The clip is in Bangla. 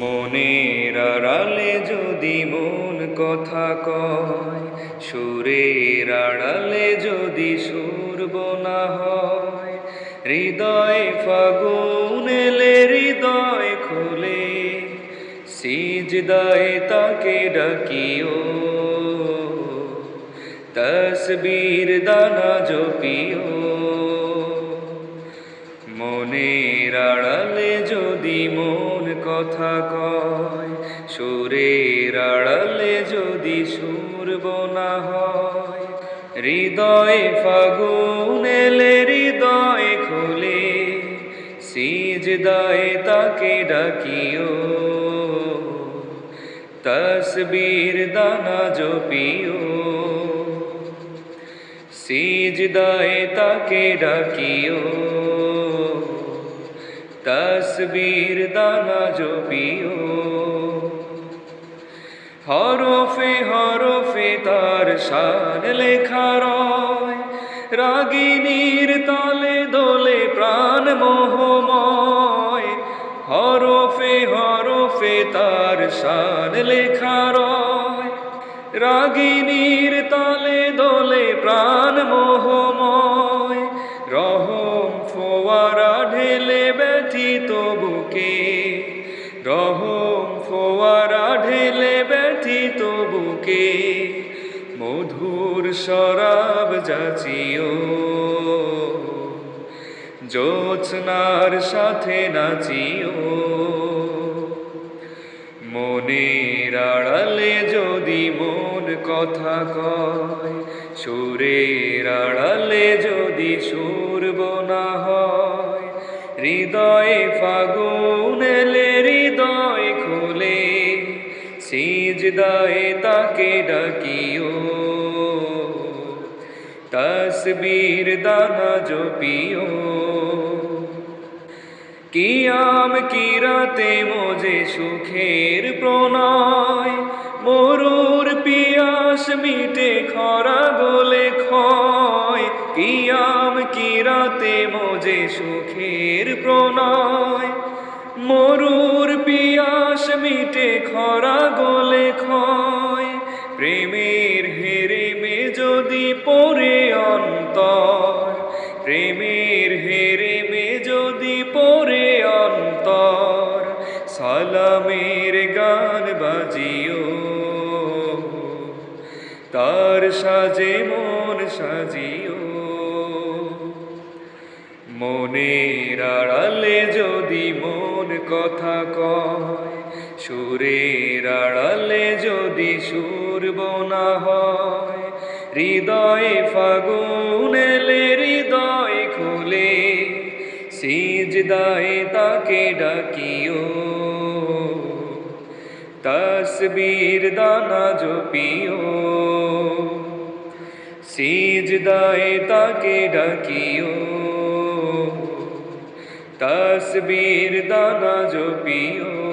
মনের আড়ালে যদি মন কথা কয়, সুরের আড়ালে যদি সুর বোনা হয়, হৃদয় ফাগুন এলে হৃদয় খুলে, সিজদায় তাকে ডাকিও। তসবীর দানা জপিও। মনের আড়ালে যদি মন কথা কয়, সুরের আড়ালে যদি সুর বোনা হয়, হৃদয় ফাগুন এলে হৃদয় খুলে, সিজদায় তাকে ডাকিও। তসবীর দানা জপিও। সিজদায় তাকে ডাকিও। তসবীর দানা জপিও হরফে হরফে তার শান লেখা রয়। রাগিনীর তালে দোলে প্রাণ মোহময়। হরফে হরফে তার শান লেখা রয়। রাগিনীর তালে দোলে প্রাণ মোহময়। রহম ফোয়ারা ঢেলে ব্যথিত বুকে রহম ফোয়ারা ঢেলে ব্যথিত বুকে মধুর শরাব যাচিও। জোছনার সাথে নাচিও। মনের আড়ালে যদি মন কথা কয়, সুরের আড়ালে যদি সুর বোনা হয়, হৃদয়ে ফাগুন এলে হৃদয় খুলে, সিজদায় তাকে ডাকিও। তসবীর দানা জপিও। কিয়াম কিরাতে মোজে সুখের প্রণয়, মরুর পিয়াস মিটে খরা গলে মোজে সুখের প্রণয়, মরুর পিয়াস মিটে খরা গলে ক্ষয়। প্রেমের হেরে মে যদি পড়ে অন্তর, প্রেমের হেরে মে যদি পড়ে অন্তর, সালামের গান বাজিও। তার সাজে মন সাজিও। মনের আড়ালে যদি মন কথা কয়, সুরের আড়ালে যদি সুর বোনা হয়, হৃদয়ে ফাগুন এলে হৃদয় খুলে, সিজদায় তাকে ডাকিও। তসবীর দানা জপিও। সিজদায় তাকে ডাকিও। তসবীর দানা জপিও